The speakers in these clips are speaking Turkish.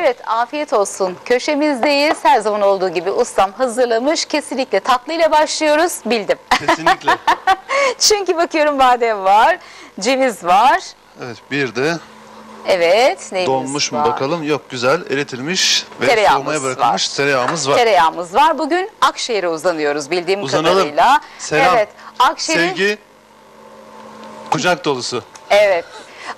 Evet afiyet olsun. Köşemizdeyiz. Her zaman olduğu gibi ustam hazırlamış. Kesinlikle tatlıyla başlıyoruz. Bildim. Kesinlikle. Çünkü bakıyorum badem var, ceviz var. evet bir de Evet neyimiz donmuş mu var? bakalım. Yok güzel eritilmiş ve Tereyağımız soğumaya bırakılmış var. tereyağımız var. Tereyağımız var. Bugün Akşehir'e uzanıyoruz bildiğim Uzanalım. kadarıyla. Selam. Evet. Akşehir'in Sevgi kucak dolusu. Evet.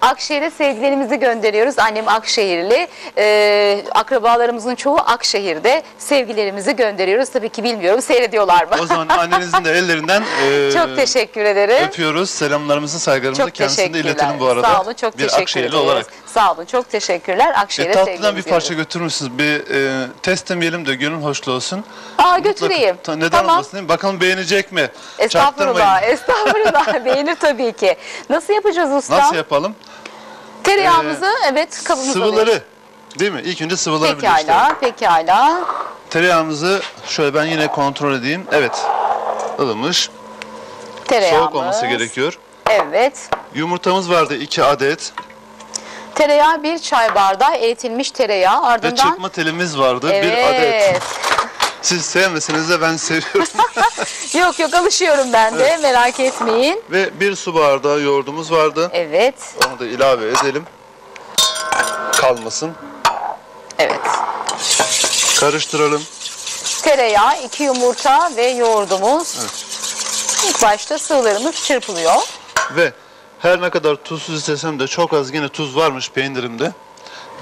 Akşehir'e sevgilerimizi gönderiyoruz. Annem Akşehirli. Ee, akrabalarımızın çoğu Akşehir'de. Sevgilerimizi gönderiyoruz. Tabii ki bilmiyorum seyrediyorlar mı? O zaman annenizin de ellerinden e, Çok teşekkür ederim. öpüyoruz. Selamlarımızı, saygılarımızı Çok kendisine de iletelim bu arada. Sağ olun, çok bir teşekkür Akşehirli ederiz. olarak. Sağ olun, çok teşekkürler. Akşehir'e E, tatlıdan bir sevgilerimizi parça müsünüz? Bir e, test demeyelim de gönül hoşlu olsun. Aa götüreyim. Ta- Neden tamam. olmasın değil mi? Bakalım beğenecek mi? Estağfurullah, estağfurullah. Beğenir tabii ki. Nasıl yapacağız usta? Nasıl yapalım? Tereyağımızı evet kabımıza Sıvıları. Değil mi? İlk önce sıvıları birleştirelim. Pekala, pekala. Tereyağımızı şöyle ben yine kontrol edeyim. Evet. ılımış. Tereyağımız. Soğuk olması gerekiyor. Evet. Yumurtamız vardı 2 adet. Tereyağı bir çay bardağı eritilmiş tereyağı Ve ardından çırpma telimiz vardı. Bir evet. adet. Siz sevmeseniz de ben seviyorum. yok yok alışıyorum ben de merak etmeyin. Ve bir su bardağı yoğurdumuz vardı. Evet. Onu da ilave edelim. Kalmasın. Evet. Karıştıralım. Tereyağı, iki yumurta ve yoğurdumuz. Evet. İlk başta sığılarımız çırpılıyor. Ve her ne kadar tuzsuz istesem de çok az yine tuz varmış peynirimde.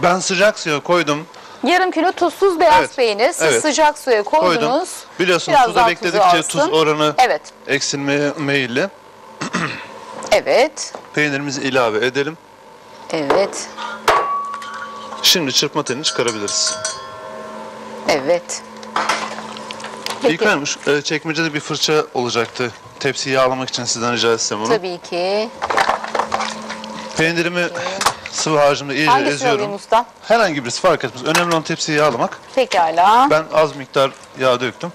Ben sıcak suya koydum. Yarım kilo tuzsuz beyaz Evet, peynir. Siz evet. sıcak suya Koydum. koydunuz. Biliyorsunuz Biraz suda daha tuzu bekledikçe tuz oranı Evet. eksilmeye meyilli. Evet. Peynirimizi ilave edelim. Evet. Şimdi çırpma telini çıkarabiliriz. Evet. Peki. Önce e, çekmecede bir fırça olacaktı. Tepsiyi yağlamak için sizden rica etsem onu. Tabii ki. Peynirimi sıvı harcımda iyice Hangisini eziyorum. alayım usta? Herhangi birisi fark etmez. Önemli olan tepsiyi yağlamak. Pekala. Ben az miktar yağ döktüm.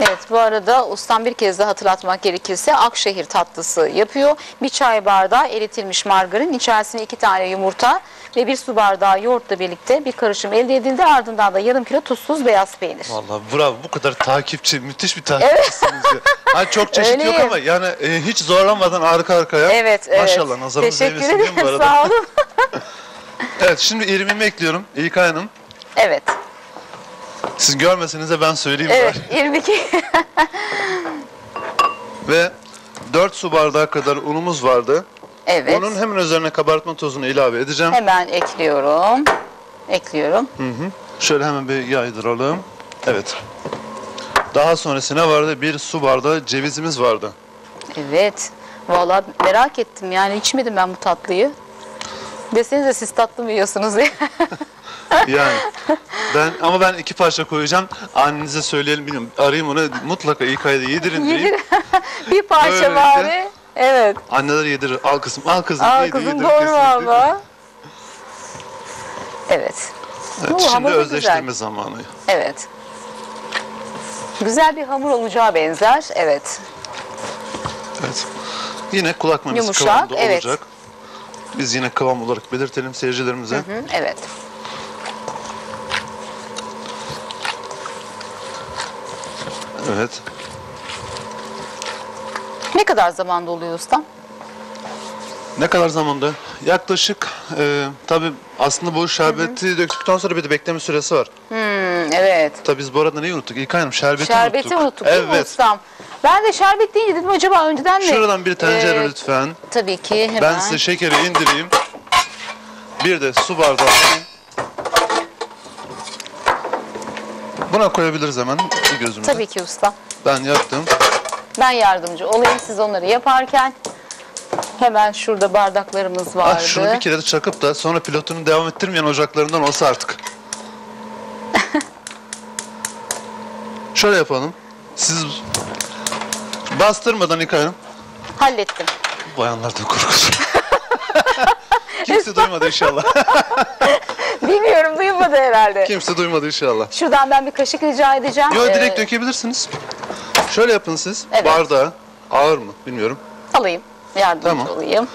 Evet bu arada ustam bir kez daha hatırlatmak gerekirse Akşehir tatlısı yapıyor. Bir çay bardağı eritilmiş margarin, içerisine iki tane yumurta ve bir su bardağı yoğurtla birlikte bir karışım elde edildi. Ardından da yarım kilo tuzsuz beyaz peynir. Vallahi bravo bu kadar takipçi müthiş bir takipçisiniz ya. Ha çok çeşit yok Öyleyim. ama yani e, hiç zorlanmadan arka arkaya. Evet, evet. Maşallah nazarınız Teşekkür mi bu ederim. arada? Sağ olun. Evet şimdi irmimi ekliyorum İlkay Hanım. evet. Siz görmeseniz de ben söyleyeyim. Evet. bari. 22. Ve 4 su bardağı kadar unumuz vardı. Evet. Onun hemen üzerine kabartma tozunu ilave edeceğim. Hemen ekliyorum. Ekliyorum. Şöyle hemen bir yaydıralım. Evet. Daha sonrasında vardı bir su bardağı cevizimiz vardı. Evet. Vallahi merak ettim yani içmedim ben bu tatlıyı. Desenize siz tatlı mı yiyorsunuz diye. Yani ben ama ben iki parça koyacağım. Annenize söyleyelim bilmiyorum. Arayayım onu mutlaka ilk ayda yedirin diyeyim. Bir parça Böylelikle- bari. Evet. Anneler yedirir. Al kızım, al kızım. Yedir, kızım yedir doğru valla. Evet. Evet, Oo, şimdi özleştirme güzel. zamanı. Evet. Güzel bir hamur olacağı benzer. Evet. Evet. Yine kulak memesi Yumuşak, kıvamında evet. olacak. Biz yine kıvam olarak belirtelim seyircilerimize. Hı, evet. Evet. Ne kadar zamanda oluyor ustam? Ne kadar zamanda? Yaklaşık e, tabii aslında bu şerbeti döktükten sonra bir de bekleme süresi var. Hmm, evet. Tabii biz bu arada neyi unuttuk? İlkay Hanım şerbeti, Şerbeti unuttuk değil mi Evet. ustam? Ben de şerbet deyince dedim acaba önceden mi? Şuradan bir tencere Ee, lütfen. Tabii ki hemen. Ben size şekeri indireyim. Bir de su bardağı. Buna koyabiliriz hemen bir gözümüze. Tabii ki ustam. Ben yaktım. Ben yardımcı olayım siz onları yaparken. Hemen şurada bardaklarımız vardı. Ah, şunu bir kere de çakıp da sonra pilotunu devam ettirmeyen ocaklarından olsa artık. Şöyle yapalım. Siz bastırmadan yıkayın. Hallettim. Bayanlar da korkusun. Kimse duymadı inşallah. Bilmiyorum duymadı herhalde. Kimse duymadı inşallah. Şuradan ben bir kaşık rica edeceğim. Yo Ee, direkt dökebilirsiniz. Şöyle yapın siz. Evet. Bardağı ağır mı bilmiyorum. Alayım. Yardımcı Tamam. olayım.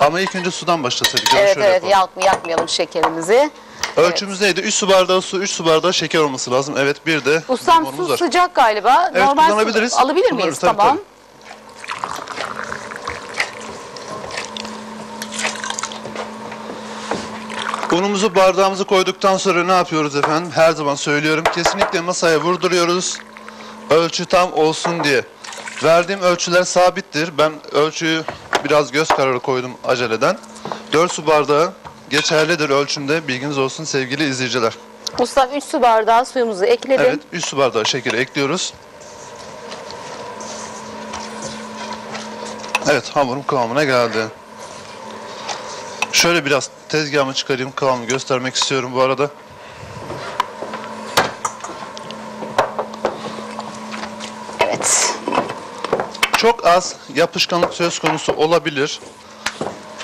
Ama ilk önce sudan başlasaydık. ya da Evet şöyle evet yapalım. yak, yakmayalım şekerimizi. Ölçümüz neydi? 3 su bardağı su, 3 su bardağı şeker olması lazım. Evet bir de Ustam limonumuz su var. sıcak galiba. Evet, Normal su- kullanabiliriz. alabilir miyiz? Kullanırız, tabii, tamam. Unumuzu bardağımızı koyduktan sonra ne yapıyoruz efendim? Her zaman söylüyorum. Kesinlikle masaya vurduruyoruz. Ölçü tam olsun diye. Verdiğim ölçüler sabittir. Ben ölçüyü biraz göz kararı koydum aceleden. 4 su bardağı geçerlidir ölçümde. Bilginiz olsun sevgili izleyiciler. Ustam 3 su bardağı suyumuzu ekledim. Evet 3 su bardağı şekeri ekliyoruz. Evet hamurum kıvamına geldi. Şöyle biraz tezgahımı çıkarayım kıvamı göstermek istiyorum bu arada. Çok az yapışkanlık söz konusu olabilir.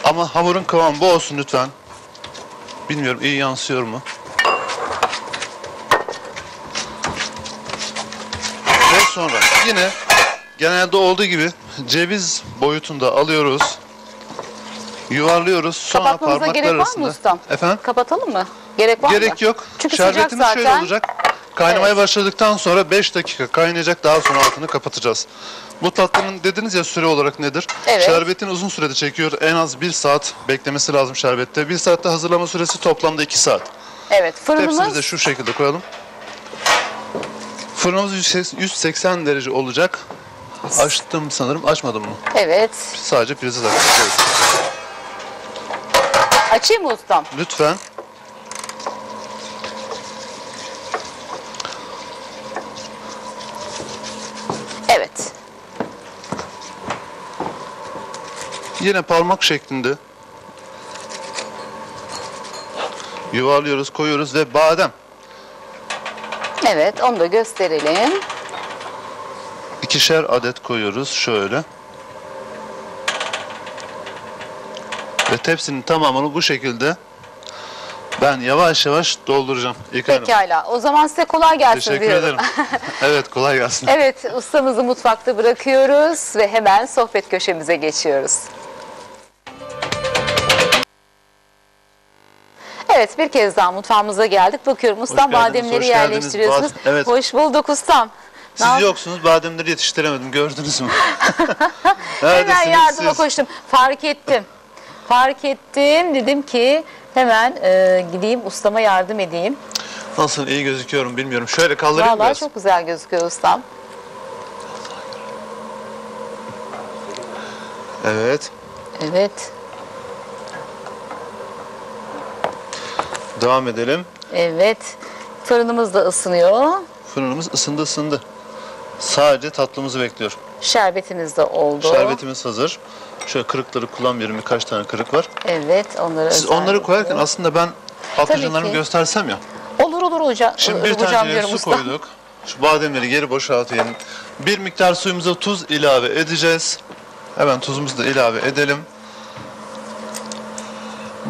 Ama hamurun kıvamı bu olsun lütfen. Bilmiyorum iyi yansıyor mu? Ve sonra yine genelde olduğu gibi ceviz boyutunda alıyoruz. Yuvarlıyoruz. Sonra Kapatmamıza parmaklar gerek var mı arasında. ustam? Efendim? Kapatalım mı? Gerek var mı? Gerek yok. Çünkü sıcak Şerbetimiz zaten. şöyle olacak. Kaynamaya Evet. başladıktan sonra 5 dakika kaynayacak. Daha sonra altını kapatacağız. Bu tatlının dediniz ya süre olarak nedir? Evet. Şerbetin uzun sürede çekiyor. En az 1 saat beklemesi lazım şerbette. 1 saatte hazırlama süresi toplamda 2 saat. Evet. Tepsimizi Fırınımız de şu şekilde koyalım. Fırınımız 180 derece olacak. Açtım sanırım. Açmadım mı? evet. Sadece taktık. Evet. Açayım mı ustam? Lütfen. Evet. Yine parmak şeklinde yuvarlıyoruz, koyuyoruz ve badem. Evet onu da gösterelim. ikişer adet koyuyoruz şöyle. Ve tepsinin tamamını bu şekilde ben yavaş yavaş dolduracağım. İlk hanım. Pekala. O zaman size kolay gelsin Teşekkür diyorum. ederim. evet kolay gelsin. Evet, ustamızı mutfakta bırakıyoruz ve hemen sohbet köşemize geçiyoruz. Evet, bir kez daha mutfağımıza geldik. Bakıyorum ustam geldiniz, bademleri hoş geldiniz. yerleştiriyorsunuz. Bad- evet. Hoş bulduk ustam. Ne Siz yap- yoksunuz bademleri yetiştiremedim gördünüz mü? Hemen Neredesiniz yardıma siz? koştum. Fark ettim. Fark ettim. Dedim ki hemen e, gideyim ustama yardım edeyim. Nasıl iyi gözüküyorum bilmiyorum. Şöyle kaldırayım Vallahi biraz. çok güzel gözüküyor ustam. Evet. Evet. Devam edelim. Evet. Fırınımız da ısınıyor. Fırınımız ısındı ısındı. Sadece tatlımızı bekliyor. Şerbetimiz de oldu. Şerbetimiz hazır. Şöyle kırıkları kullanmıyorum. Birkaç tane kırık var. Evet, onları Siz onları koyarken yapıyor. aslında ben patlıcanlarımı ki. göstersem ya. Olur olur hocam. Şimdi bir hocam tane diyorum su koyduk. Şu bademleri geri boşaltayım. Bir miktar suyumuza tuz ilave edeceğiz. Hemen tuzumuzu da ilave edelim.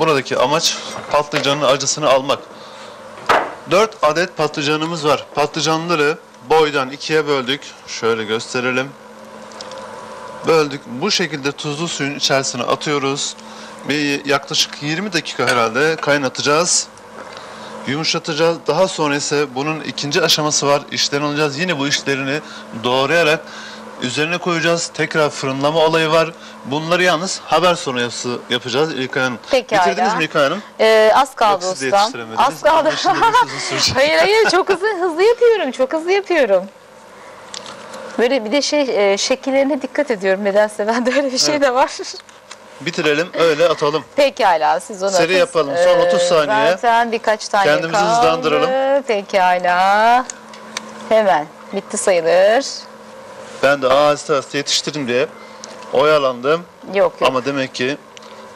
Buradaki amaç patlıcanın acısını almak. 4 adet patlıcanımız var. Patlıcanları boydan ikiye böldük. Şöyle gösterelim. Böldük. Bu şekilde tuzlu suyun içerisine atıyoruz. Bir yaklaşık 20 dakika herhalde kaynatacağız. Yumuşatacağız. Daha sonra ise bunun ikinci aşaması var. İşlerini alacağız. Yine bu işlerini doğrayarak üzerine koyacağız. Tekrar fırınlama olayı var. Bunları yalnız haber sonrası yapacağız İlkay Hanım. Pekala. Bitirdiniz mi İlkay Hanım? Ee, az kaldı Yok, ustam. Az kaldı. Hayır hayır çok hızlı hızlı yapıyorum. Çok hızlı yapıyorum. Böyle bir de şey e, şekillerine dikkat ediyorum nedense. Bende öyle bir şey Evet. de var. Bitirelim öyle atalım. Pekala siz onu Seri atın. yapalım. Son 30 saniye. Zaten birkaç tane Kendimizi kaldı. hızlandıralım. Pekala. Hemen bitti sayılır. Ben de aheste aheste yetiştirdim diye oyalandım. Yok yok. Ama demek ki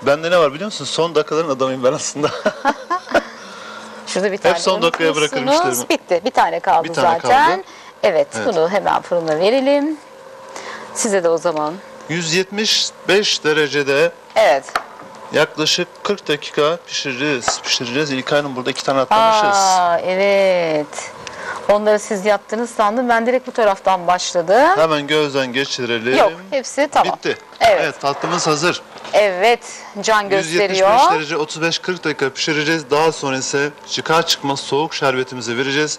bende ne var biliyor musun? Son dakikaların adamıyım ben aslında. Şurada bir tane son dakikaya bırakırım unutmuşsunuz. işlerimi. Bitti. Bir tane kaldı Bir tane zaten. kaldı. Evet, Evet. bunu hemen fırına verelim. Size de o zaman. 175 derecede Evet. yaklaşık 40 dakika pişireceğiz. Pişireceğiz. İlk ayının burada iki tane atlamışız. Aa, evet. Onları siz yaptınız sandım. Ben direkt bu taraftan başladım. Hemen gözden geçirelim. Yok hepsi tamam. Bitti. Evet. tatlımız hazır. Evet can 175 gösteriyor. derece 35-40 dakika pişireceğiz. Daha sonra ise çıkar çıkmaz soğuk şerbetimizi vereceğiz.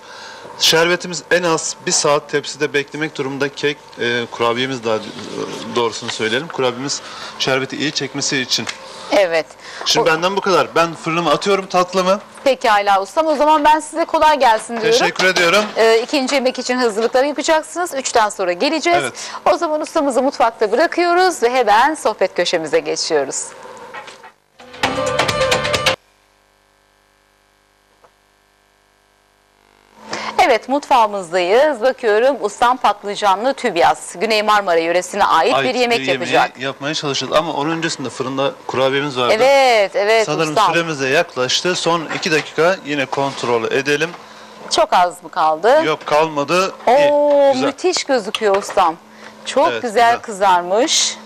Şerbetimiz en az bir saat tepside beklemek durumunda kek e, kurabiyemiz daha doğrusunu söyleyelim. Kurabiyemiz şerbeti iyi çekmesi için. Evet. Şimdi O- benden bu kadar. Ben fırınıma atıyorum tatlımı. Pekala ustam. O zaman ben size kolay gelsin diyorum. Teşekkür ediyorum. Ee, ikinci yemek için hazırlıkları yapacaksınız. Üçten sonra geleceğiz. Evet. O zaman ustamızı mutfakta bırakıyoruz ve hemen sohbet köşemize geçiyoruz. Evet mutfağımızdayız. Bakıyorum ustam patlıcanlı tübyas. Güney Marmara yöresine ait, Ait bir yemek yemeği yapacak. Yapmaya çalışacağız ama onun öncesinde fırında kurabiyemiz vardı. Evet, evet Sanırım ustam. süremiz de yaklaştı. Son iki dakika yine kontrol edelim. Çok az mı kaldı? Yok kalmadı. Oo, İyi, güzel. müthiş gözüküyor ustam. Çok Evet, güzel, güzel. kızarmış.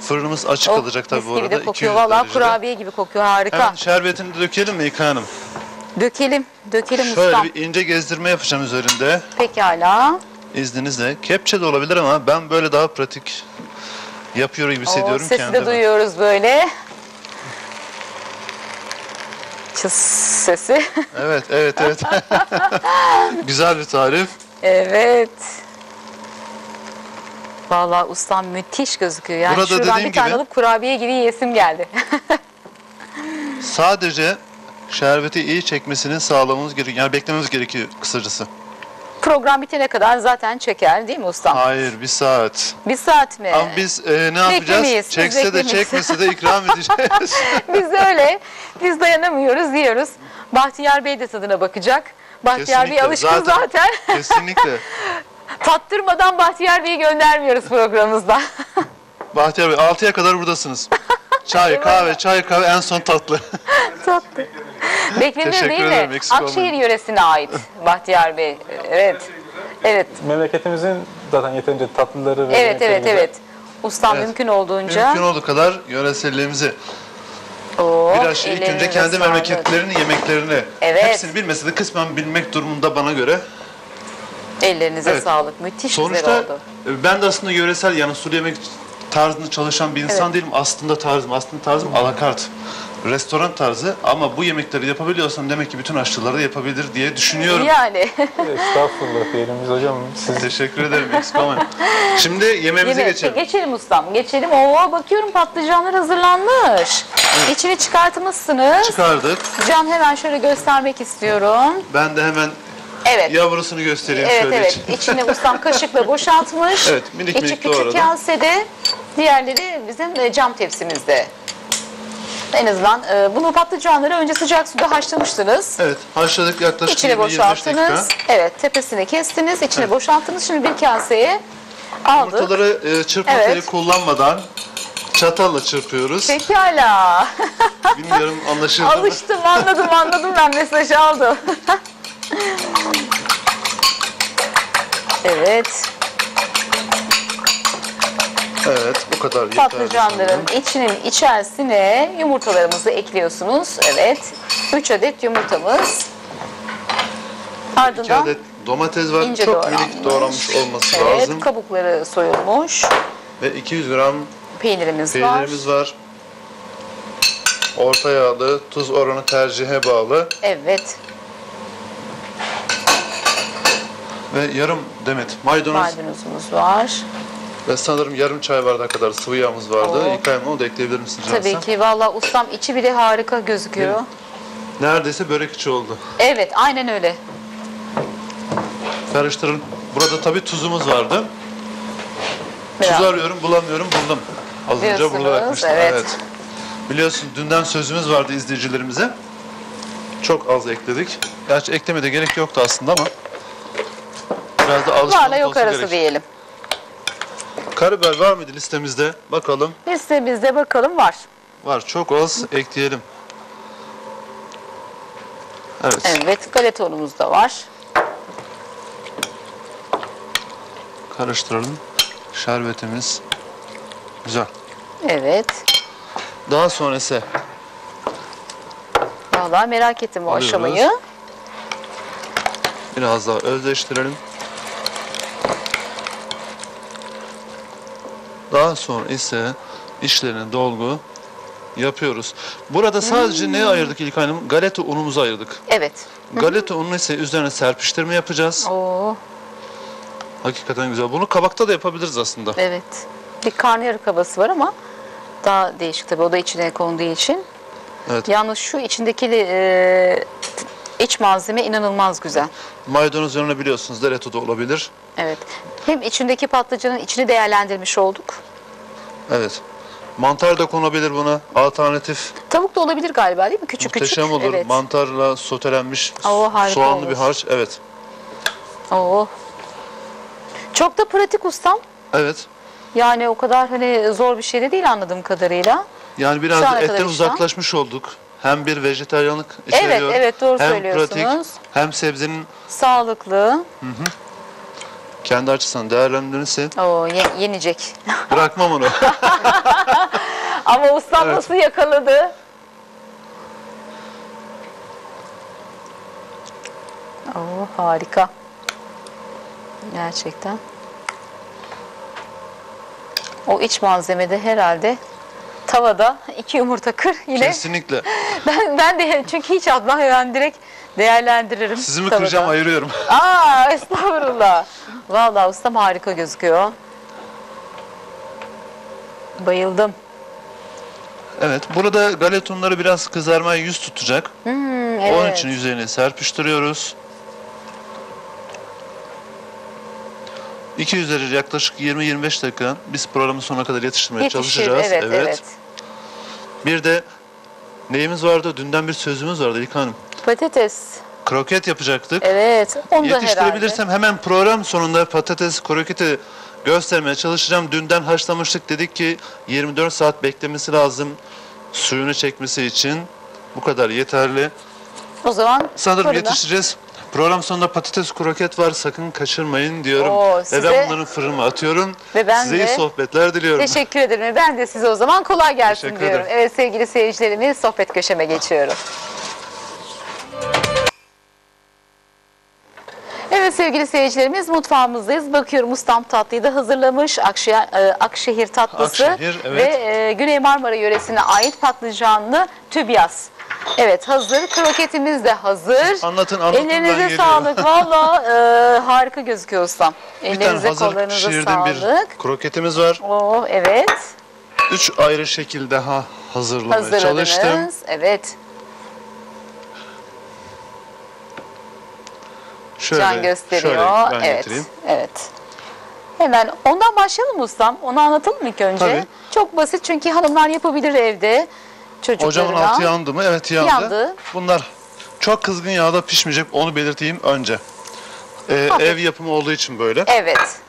Fırınımız açık Oh, kalacak tabii mis bu gibi arada. de kokuyor. 200 Valla derecede. kurabiye gibi kokuyor. Harika. Hemen şerbetini de dökelim mi İlkay Hanım? Dökelim. Dökelim Şöyle ustam. bir ince gezdirme yapacağım üzerinde. Pekala. İzninizle. Kepçe de olabilir ama ben böyle daha pratik yapıyor gibi hissediyorum sesi kendimi. de duyuyoruz böyle. Çıs sesi. Evet, evet, evet. Güzel bir tarif. evet. Valla ustam müthiş gözüküyor. Yani Burada şuradan dediğim bir tane gibi- alıp kurabiye gibi yesim geldi. Sadece şerbeti iyi çekmesini sağlamamız gerekiyor. Yani beklememiz gerekiyor kısacası. Program bitene kadar zaten çeker değil mi ustam? Hayır, bir saat. Bir saat mi? Ama biz e, ne yapacağız? Beklemeyiz, Çekse de beklemeyiz. çekmese de ikram edeceğiz. Biz öyle. Biz dayanamıyoruz, yiyoruz. Bahtiyar Bey de tadına bakacak. Bahtiyar Bey Kesinlikle, alışkın zaten- zaten. Kesinlikle. Tattırmadan Bahtiyar Bey'i göndermiyoruz programımızda. Bahtiyar Bey 6'ya kadar buradasınız. Çay, kahve, çay, kahve en son tatlı. Tatlı. Beklenir Teşekkür değil ederim, mi? Akşehir olmayın. yöresine ait Bahtiyar Bey. Evet. Evet. Memleketimizin zaten yeterince tatlıları ve Evet, evet, evet. Ustam Evet. mümkün olduğunca. Mümkün olduğu kadar yöreselliğimizi. Oo, Biraz ilk önce kendi sağlık. memleketlerinin yemeklerini. Evet. Hepsini bilmese de kısmen bilmek durumunda bana göre. Ellerinize Evet. sağlık. Müthiş Sonuçta güzel oldu. ben de aslında yöresel yani sulu yemek tarzında çalışan bir insan Evet. değilim. Aslında tarzım, aslında tarzım alakart. Restoran tarzı ama bu yemekleri yapabiliyorsan demek ki bütün aşçıları da yapabilir diye düşünüyorum. Yani. Estağfurullah diyelim biz hocam. Siz Teşekkür ederim eksik olmayın. Şimdi yemeğimize Yemek- geçelim. Geçelim ustam. Geçelim. Oo bakıyorum patlıcanlar hazırlanmış. İçini çıkartmışsınız. Çıkardık. Can hemen şöyle göstermek istiyorum. Ben de hemen Evet. yavrusunu göstereyim Evet şöyle. evet. İçini ustam kaşıkla boşaltmış. Evet, minik İçi minik küçük doğradım. kasede. Diğerleri bizim e, cam tepsimizde. En azından e, bunu patlıcanları önce sıcak suda haşlamıştınız. Evet, haşladık yaklaşık İçine 20-25 boşalttınız. dakika. Evet, tepesini kestiniz, içine boşalttınız. Şimdi bir kaseye aldık. Yumurtaları e, çırpma Evet. teli kullanmadan çatalla çırpıyoruz. Pekala. Bilmiyorum anlaşıldı mı? Alıştım, anladım, anladım ben mesajı aldım. evet, Evet, bu kadar yeterli. patlıcanların sanırım. içinin içerisine yumurtalarımızı ekliyorsunuz. Evet, 3 adet yumurtamız. İki Ardından adet domates var. ince Çok minik doğranmış olması evet, lazım. kabukları soyulmuş. Ve 200 gram Peynirimiz, peynirimiz var. var. Orta yağlı, tuz oranı tercihe bağlı. Evet, Ve yarım demet maydanoz maydanozumuz var. Ve sanırım yarım çay bardağı kadar sıvı yağımız vardı. Oo. İlk ayımı onu da ekleyebilir misin Cansu? Tabii ki. Valla ustam içi bile harika gözüküyor. Neredeyse börek içi oldu. Evet, aynen öyle. Karıştırın. Burada tabii tuzumuz vardı. Biraz. Tuz arıyorum, bulamıyorum, buldum. Az önce burada bakmıştım. evet. Biliyorsun dünden sözümüz vardı izleyicilerimize. Çok az ekledik. Gerçi eklemede gerek yoktu aslında ama biraz da alışkanlık Varla yok arası gerek. diyelim. Karabiber var mıydı listemizde? Bakalım. Listemizde bakalım var. Var. Çok az ekleyelim. Evet. Evet, galeta unumuz da var. Karıştıralım. Şerbetimiz güzel. Evet. Daha sonrası Valla merak ettim o Alıyoruz. aşamayı. Biraz daha özleştirelim. Daha sonra ise içlerine dolgu yapıyoruz. Burada sadece ne ayırdık İlk Hanım? Galeta unumuzu ayırdık. Evet. Galeta ununu ise üzerine serpiştirme yapacağız. Oo, Hakikaten güzel. Bunu kabakta da yapabiliriz aslında. evet. Bir karnıyarık havası var ama daha değişik tabii. O da içine konduğu için. Evet. Yalnız şu içindeki e, iç malzeme inanılmaz güzel. Maydanoz yanına biliyorsunuz dereto da olabilir. Evet. Hem içindeki patlıcanın içini değerlendirmiş olduk. Evet. Mantar da konabilir buna. Alternatif. Tavuk da olabilir galiba değil mi? Küçük Muhteşem küçük. olur. Evet. Mantarla sotelenmiş Oo, harika soğanlı olur. bir harç. Evet. Oo. Çok da pratik ustam. Evet. Yani o kadar hani zor bir şey de değil anladığım kadarıyla. Yani biraz da etten işte. uzaklaşmış olduk. Hem bir vejetaryenlik Evet, içeriyor. evet, doğru hem söylüyorsunuz. pratik hem sebzenin Sağlıklı. Kendi açısından değerlendirirse Oo, ye- yenecek. bırakmam onu. Ama ustam Evet. nasıl yakaladı? Oo, harika. Gerçekten. O iç malzemede herhalde tavada iki yumurta kır yine. Kesinlikle. Ben ben de çünkü hiç atmam ben direkt değerlendiririm. Sizi mi tavada. kıracağım ayırıyorum. Aa estağfurullah. Vallahi ustam harika gözüküyor. Bayıldım. Evet. Burada galeta unları biraz kızarmaya yüz tutacak. Hmm, Onun evet. için üzerine serpiştiriyoruz. 200 derece yaklaşık 20-25 dakika biz programın sonuna kadar yetiştirmeye Yetişir, çalışacağız. Evet, evet. Bir de neyimiz vardı? Dünden bir sözümüz vardı İlkan Hanım. Patates. Kroket yapacaktık. Evet. Onu da herhalde. Yetiştirebilirsem hemen program sonunda patates kroketi göstermeye çalışacağım. Dünden haşlamıştık dedik ki 24 saat beklemesi lazım suyunu çekmesi için. Bu kadar yeterli. O zaman Sanırım fırına. yetiştireceğiz. Program sonunda patates kroket var sakın kaçırmayın diyorum. Oo, Ve size- ben bunların fırınıma atıyorum. Ve ben Size de- iyi sohbetler diliyorum. Teşekkür ederim. Ben de size o zaman kolay gelsin Teşekkür diyorum. ederim. Evet sevgili seyircilerimiz sohbet köşeme geçiyorum. Evet sevgili seyircilerimiz mutfağımızdayız. Bakıyorum ustam tatlıyı da hazırlamış. Akşehir, e, Akşehir tatlısı Akşehir, evet. ve e, Güney Marmara yöresine ait patlıcanlı tübyas. Evet hazır. Kroketimiz de hazır. Anlatın, anlatın, ben Ellerinize geliyorum. sağlık. Valla e, harika gözüküyor ustam. Bir tane Ellerinize hazır kollarınıza pişirdiğim bir sağlık. kroketimiz var. Oh evet. Üç ayrı şekilde ha hazırlamaya çalıştım. Hazırladınız. Evet. Şöyle, Can gösteriyor. Şöyle ben evet. getireyim. Evet. Hemen ondan başlayalım ustam. Onu anlatalım ilk önce. Tabii. Çok basit çünkü hanımlar yapabilir evde çocuklarına. Ocağın altı yandı mı? Evet yandı. Yandı. Bunlar çok kızgın yağda pişmeyecek. Onu belirteyim önce. Ee, Hafif. ev yapımı olduğu için böyle. Evet.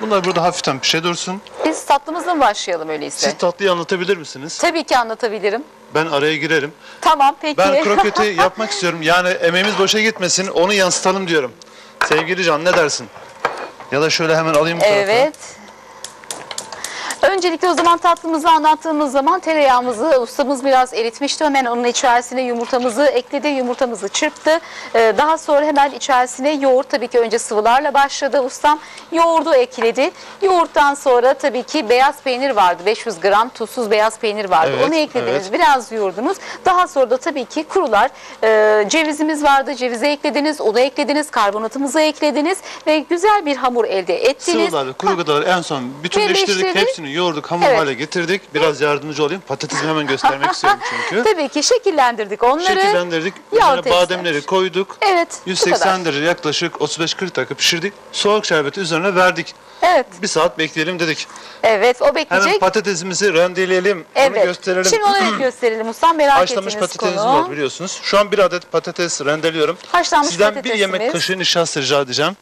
Bunlar burada hafiften pişe dursun. Biz tatlımızla mı başlayalım öyleyse? Siz tatlıyı anlatabilir misiniz? Tabii ki anlatabilirim. Ben araya girerim. Tamam peki. Ben kroketi yapmak istiyorum. Yani emeğimiz boşa gitmesin. Onu yansıtalım diyorum. Sevgili Can ne dersin? Ya da şöyle hemen alayım bu tarafa. Öncelikle o zaman tatlımızı anlattığımız zaman tereyağımızı ustamız biraz eritmişti. Hemen onun içerisine yumurtamızı ekledi. Yumurtamızı çırptı. Ee, daha sonra hemen içerisine yoğurt tabii ki önce sıvılarla başladı ustam. Yoğurdu ekledi. Yoğurttan sonra tabii ki beyaz peynir vardı. 500 gram tuzsuz beyaz peynir vardı. Evet, Onu eklediniz. evet. Biraz yoğurdunuz. Daha sonra da tabii ki kurular. Ee, cevizimiz vardı. Cevizi eklediniz. Onu eklediniz. Karbonatımızı eklediniz. Ve güzel bir hamur elde ettiniz. Sıvıları, kuru gıdaları en son bütünleştirdik. Hepsini yoğurduk, hamur Evet. hale getirdik. Biraz yardımcı olayım. Patatesimi hemen göstermek istiyorum çünkü. Tabii ki şekillendirdik onları. Şekillendirdik. Üzerine bademleri koyduk. Evet. bu 180 kadar. derece yaklaşık 35-40 dakika pişirdik. Soğuk şerbeti üzerine verdik. Evet. Bir saat bekleyelim dedik. Evet o Hemen bekleyecek. patatesimizi rendeleyelim. evet. Onu gösterelim. Şimdi onu gösterelim ustam merak Haşlanmış ettiğiniz patatesimiz konu. var biliyorsunuz. Şu an bir adet patates rendeliyorum. Haşlanmış Sizden bir patatesimiz. yemek kaşığı nişasta rica edeceğim.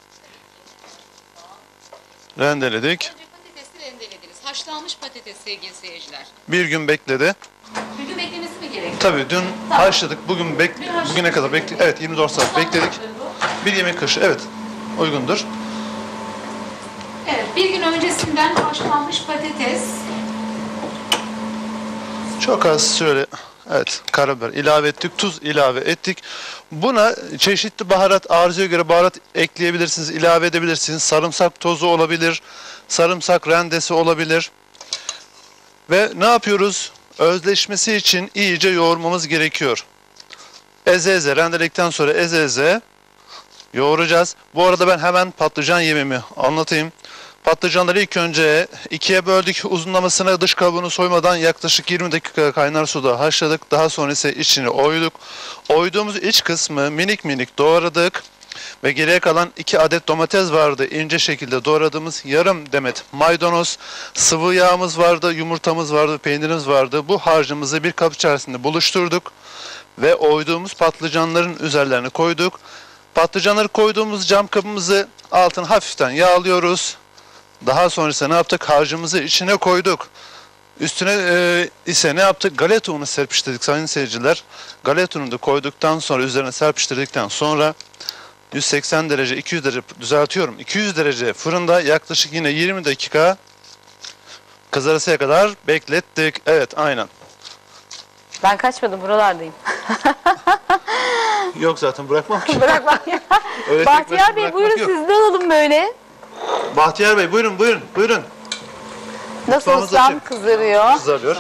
Rendeledik. Önce patatesi rendelediniz. Haşlanmış patates sevgili seyirciler. Bir gün bekledi. Bugün beklemesi mi gerekiyor? Tabii dün haşladık. Bugün bek bugüne kadar bekledik. Evet 24 saat bekledik. Bir yemek kaşığı evet uygundur. Evet bir gün öncesinden haşlanmış patates. Çok az şöyle Evet, karabiber ilave ettik, tuz ilave ettik. Buna çeşitli baharat arzuya göre baharat ekleyebilirsiniz, ilave edebilirsiniz. Sarımsak tozu olabilir, sarımsak rendesi olabilir. Ve ne yapıyoruz? Özleşmesi için iyice yoğurmamız gerekiyor. Eze eze, rendeledikten sonra eze eze yoğuracağız. Bu arada ben hemen patlıcan yememi anlatayım. Patlıcanları ilk önce ikiye böldük. Uzunlamasına dış kabuğunu soymadan yaklaşık 20 dakika kaynar suda haşladık. Daha sonra ise içini oyduk. Oyduğumuz iç kısmı minik minik doğradık. Ve geriye kalan iki adet domates vardı. ince şekilde doğradığımız yarım demet maydanoz, sıvı yağımız vardı, yumurtamız vardı, peynirimiz vardı. Bu harcımızı bir kap içerisinde buluşturduk ve oyduğumuz patlıcanların üzerlerine koyduk. Patlıcanları koyduğumuz cam kabımızı altını hafiften yağlıyoruz. Daha sonrasında ne yaptık? Harcımızı içine koyduk. Üstüne e, ise ne yaptık? Galeta unu serpiştirdik sayın seyirciler. Galeta ununu da koyduktan sonra üzerine serpiştirdikten sonra 180 derece 200 derece düzeltiyorum. 200 derece fırında yaklaşık yine 20 dakika kızarasıya kadar beklettik. Evet aynen. Ben kaçmadım buralardayım. Yok zaten bırakmam ki. Bırakmam ya. Öyle tek Bahtiyar Bey buyurun yok. siz de alalım böyle. Bahtiyar Bey buyurun buyurun buyurun. Nasıl ustam kızarıyor. Kızarıyor.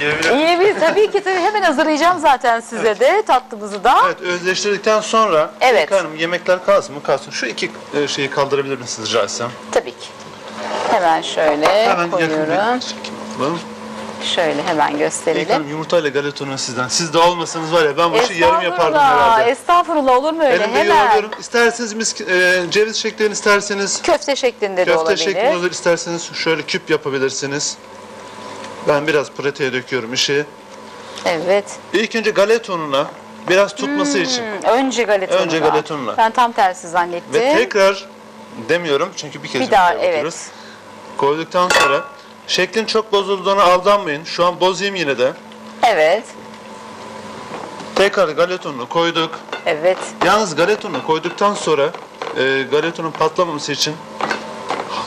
Yiyebilir. Yiyebilir tabii ki tabii hemen hazırlayacağım zaten size de tatlımızı da. Evet özleştirdikten sonra Evet. Hanım yemekler kalsın mı kalsın. Şu iki e, şeyi kaldırabilir misiniz rica etsem? Tabii ki. Hemen şöyle Hemen yakın koyuyorum. bir çekim. Şöyle hemen İlk gösterelim. hanım yumurtayla galetonu sizden. Siz de olmasanız var ya ben bu işi yarım yapardım herhalde. estağfurullah olur mu öyle? Elimde hemen. yoğuruyorum. İsterseniz mis, e, ceviz şeklini isterseniz Köfte şeklinde de köfte olabilir. şeklinde olur. isterseniz şöyle küp yapabilirsiniz. Ben biraz pratiğe döküyorum işi. Evet. İlk önce galetonuna biraz tutması için. Hmm, önce galeta Önce ununa. galeta ununa. Ben tam tersi zannettim. Ve tekrar demiyorum çünkü bir kez bir daha evet. Koyduktan sonra şeklin çok bozulduğuna aldanmayın. Şu an bozayım yine de. Evet. Tekrar galetonunu koyduk. Evet. Yalnız galetonunu koyduktan sonra e, galetonun patlamaması için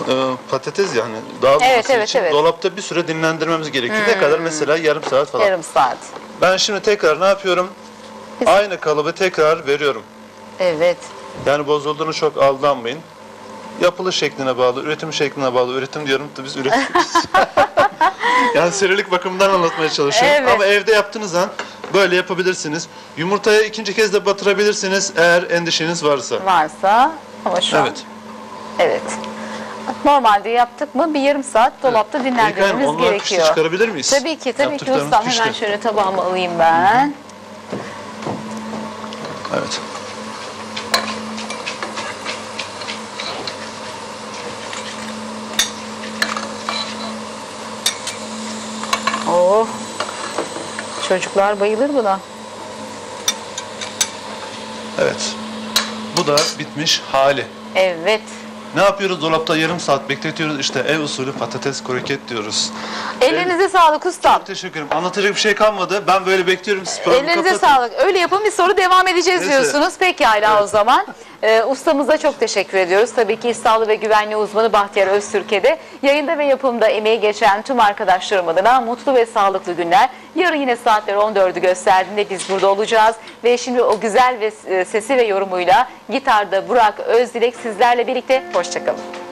e, patates yani dağılmaması Evet, evet, için evet. dolapta bir süre dinlendirmemiz gerekiyor. Ne kadar mesela yarım saat falan. Yarım saat. Ben şimdi tekrar ne yapıyorum? Biz- Aynı kalıbı tekrar veriyorum. Evet. Yani bozulduğunu çok aldanmayın. Yapılış şekline bağlı, üretim şekline bağlı. Üretim diyorum da biz üretiyoruz. yani serilik bakımından anlatmaya çalışıyorum. Evet. Ama evde yaptığınız zaman böyle yapabilirsiniz. Yumurtaya ikinci kez de batırabilirsiniz eğer endişeniz varsa. Varsa ama şu an. Evet. Evet. Normalde yaptık mı bir yarım saat dolapta hanım dinlendirmemiz pişti gerekiyor. çıkarabilir miyiz? Tabii ki tabii ki ustam. pişti. Hemen şöyle tabağıma alayım ben. Evet. Oh. Çocuklar bayılır buna. Evet. Bu da bitmiş hali. Evet. Ne yapıyoruz? Dolapta yarım saat bekletiyoruz. İşte ev usulü patates kroket diyoruz. Ellerinize sağlık ustam. Çok teşekkür ederim. Anlatacak bir şey kalmadı. Ben böyle bekliyorum. Siz programı Ellerinize kapatın. sağlık. Öyle yapın bir soru devam edeceğiz Neyse. diyorsunuz. Pekala o zaman. Ee, ustamıza çok teşekkür ediyoruz. Tabii ki sağlık ve güvenliği uzmanı Bahtiyar Öztürk'e yayında ve yapımda emeği geçen tüm arkadaşlarım adına mutlu ve sağlıklı günler. Yarın yine saatler 14'ü gösterdiğinde biz burada olacağız. Ve şimdi o güzel ve e, sesi ve yorumuyla gitarda Burak Özdilek sizlerle birlikte. Hoşçakalın.